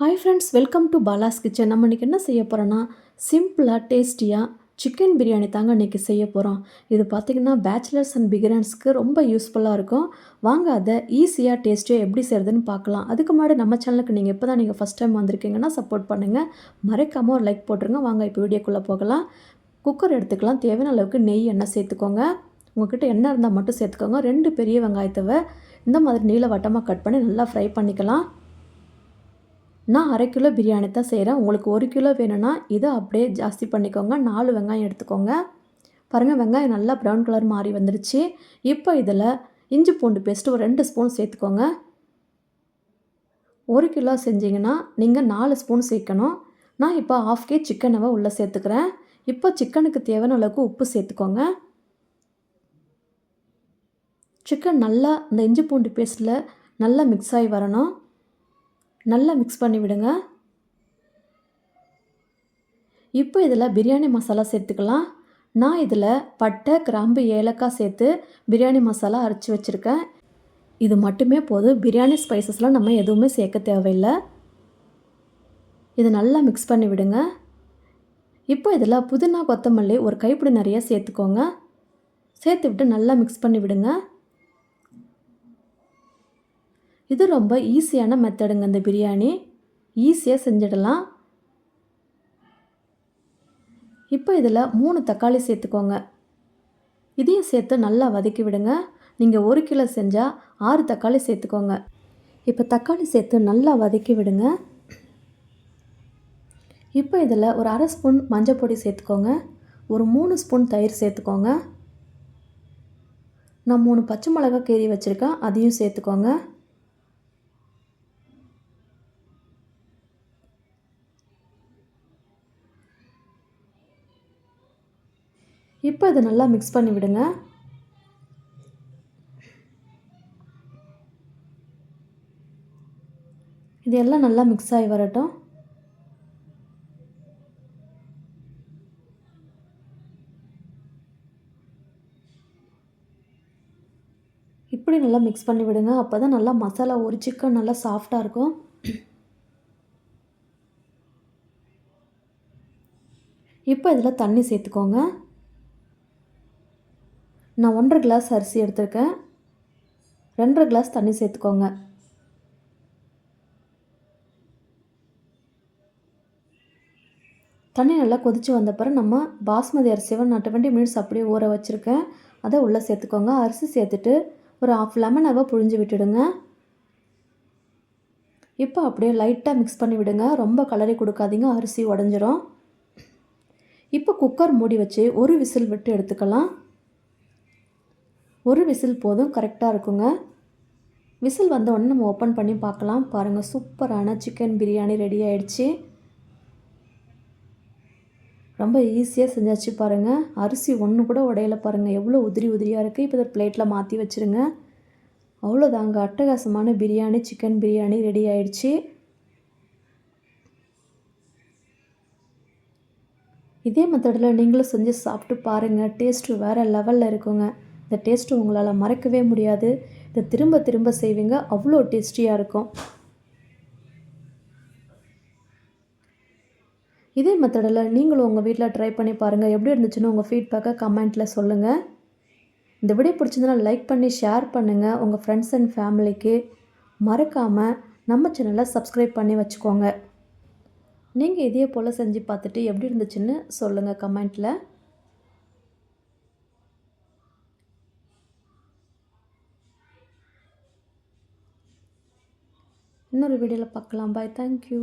Hi friends welcome to Bala's kitchen நம்ம இன்றைக்கி என்ன செய்ய போகிறோன்னா சிம்பிளாக டேஸ்டியாக சிக்கன் பிரியாணி தாங்க இன்றைக்கி செய்ய போகிறோம் இது பார்த்திங்கன்னா பேச்சுலர்ஸ் அண்ட் பிகினர்ஸ்க்கு ரொம்ப யூஸ்ஃபுல்லாக இருக்கும். வாங்க அதை ஈஸியாக டேஸ்டியாக எப்படி செய்கிறதுன்னு பார்க்கலாம் அதுக்கு முன்னாடி நம்ம சேனலுக்கு நீங்கள் இப்போ தான் நீங்கள் ஃபஸ்ட் டைம் வந்திருக்கீங்கன்னா சப்போர்ட் பண்ணுங்கள் மறைக்காமல் ஒரு லைக் போட்டுருங்க. வாங்க இப்போ வீடியோக்குள்ளே போகலாம். குக்கர் எடுத்துக்கலாம். தேவையான அளவுக்கு நெய் எண்ணெய் சேர்த்துக்கோங்க. உங்ககிட்ட எண்ணெய் இருந்தால் மட்டும் சேர்த்துக்கோங்க. ரெண்டு பெரிய வெங்காயத்தவை இந்த மாதிரி நீள வட்டமாக கட் பண்ணி நல்லா ஃப்ரை பண்ணிக்கலாம். நான் அரை கிலோ பிரியாணி தான் செய்கிறேன் உங்களுக்கு ஒரு கிலோ வேணும்னா இதை அப்படியே ஜாஸ்தி பண்ணிக்கோங்க. நாலு வெங்காயம் எடுத்துக்கோங்க. பாருங்கள் வெங்காயம் நல்லா ப்ரௌன் கலர் மாறி வந்துருச்சு. இப்போ இதில் இஞ்சி பூண்டு பேஸ்ட்டு ஒரு ரெண்டு ஸ்பூன் சேர்த்துக்கோங்க. ஒரு கிலோ செஞ்சிங்கன்னா நீங்கள் நாலு ஸ்பூன் சேர்க்கணும். நான் இப்போ ஆஃப் கே சிக்கனவை உள்ளே சேர்த்துக்கிறேன். இப்போ சிக்கனுக்கு தேவையான அளவுக்கு உப்பு சேர்த்துக்கோங்க. சிக்கன் நல்லா இந்த இஞ்சி பூண்டு பேஸ்ட்டில் நல்லா மிக்ஸ் ஆகி வரணும். நல்லா மிக்ஸ் பண்ணி விடுங்க. இப்போ இதில் பிரியாணி மசாலா சேர்த்துக்கலாம். நான் இதில் பட்டை கிராம்பு ஏலக்காய் சேர்த்து பிரியாணி மசாலா அரைச்சி வச்சுருக்கேன். இது மட்டுமே போதும். பிரியாணி ஸ்பைசஸ்லாம் நம்ம எதுவுமே சேர்க்க தேவையில்லை. இது நல்லா மிக்ஸ் பண்ணி விடுங்க. இப்போ இதில் புதினா கொத்தமல்லி ஒரு கைப்பிடி நிறைய சேர்த்துக்கோங்க. சேர்த்து விட்டு நல்லா மிக்ஸ் பண்ணி விடுங்க. இது ரொம்ப ஈஸியான மெத்தடுங்க இந்த பிரியாணி. ஈஸியாக செஞ்சிடலாம். இப்போ இதில் மூணு தக்காளி சேர்த்துக்கோங்க. இதையும் சேர்த்து நல்லா வதக்கி விடுங்க. நீங்கள் ஒரு கிலோ செஞ்சால் ஆறு தக்காளி சேர்த்துக்கோங்க. இப்போ தக்காளி சேர்த்து நல்லா வதக்கி விடுங்க. இப்போ இதில் ஒரு அரை ஸ்பூன் மஞ்சள் பொடி சேர்த்துக்கோங்க. ஒரு மூணு ஸ்பூன் தயிர் சேர்த்துக்கோங்க. நான் மூணு பச்சை மிளகா கீறி வச்சுருக்கேன். அதையும் சேர்த்துக்கோங்க. இப்போ இதை நல்லா மிக்ஸ் பண்ணி விடுங்க. இது எல்லாம் நல்லா மிக்ஸ் ஆகி வரட்டும். இப்படி நல்லா மிக்ஸ் பண்ணி விடுங்க. அப்போ தான் நல்லா மசாலா ஒரு சிக்கன் நல்லா சாஃப்டாக இருக்கும். இப்போ இதில் தண்ணி சேர்த்துக்கோங்க. நான் ஒன்றரை கிளாஸ் அரிசி எடுத்திருக்கேன். ரெண்டரை கிளாஸ் தண்ணி சேர்த்துக்கோங்க. தண்ணி நல்லா கொதித்து வந்த பிறகு நம்ம பாஸ்மதி அரிசியை நான் டுவெண்ட்டி மினிட்ஸ் அப்படியே ஊற வச்சுருக்கேன். அதை உள்ளே சேர்த்துக்கோங்க. அரிசி சேர்த்துட்டு ஒரு ஆஃப் லெமனாவை புழிஞ்சு விட்டுடுங்க. இப்போ அப்படியே லைட்டாக மிக்ஸ் பண்ணி விடுங்க. ரொம்ப கலரி கொடுக்காதீங்க. அரிசி உடஞ்சிரும். இப்போ குக்கர் மூடி வச்சு ஒரு விசில் விட்டு எடுத்துக்கலாம். ஒரு விசில் போதும் கரெக்டாக இருக்குங்க. விசில் வந்த உடனே நம்ம ஓப்பன் பண்ணி பார்க்கலாம். பாருங்கள் சூப்பரான சிக்கன் பிரியாணி ரெடி ஆயிடுச்சு. ரொம்ப ஈஸியாக செஞ்சாச்சு பாருங்கள் அரிசி ஒன்று கூட உடையில பாருங்கள் எவ்வளோ உதிரி உதிரியாக இருக்குது இப்போ இதை பிளேட்டில் மாற்றி வச்சுருங்க. அவ்வளோதாங்க அட்டகாசமான பிரியாணி சிக்கன் பிரியாணி ரெடி ஆயிடுச்சு. இதே மெத்தடில் நீங்களும் செஞ்சு சாப்பிட்டு பாருங்கள் டேஸ்ட்டு வேறு லெவலில் இருக்குங்க. இந்த டேஸ்ட்டு உங்களால் மறக்கவே முடியாது. இதை திரும்ப திரும்ப செய்வீங்க. அவ்வளோ டேஸ்டியாக இருக்கும். இதே மெத்தடில் நீங்களும் உங்கள் வீட்டில் ட்ரை பண்ணி பாருங்கள் எப்படி இருந்துச்சுன்னு உங்கள் ஃபீட்பேக்கை கமெண்ட்டில் சொல்லுங்கள் இந்த வீடியோ பிடிச்சதுன்னா லைக் பண்ணி ஷேர் பண்ணுங்கள் உங்கள் ஃப்ரெண்ட்ஸ் அண்ட் ஃபேமிலிக்கு மறக்காமல் நம்ம சேனலை சப்ஸ்கிரைப் பண்ணி வச்சுக்கோங்க. நீங்கள் இதே போல் செஞ்சு பார்த்துட்டு எப்படி இருந்துச்சுன்னு சொல்லுங்கள் கமெண்ட்டில் இன்னொரு வீடியோவில் பார்க்கலாம். Bye thank you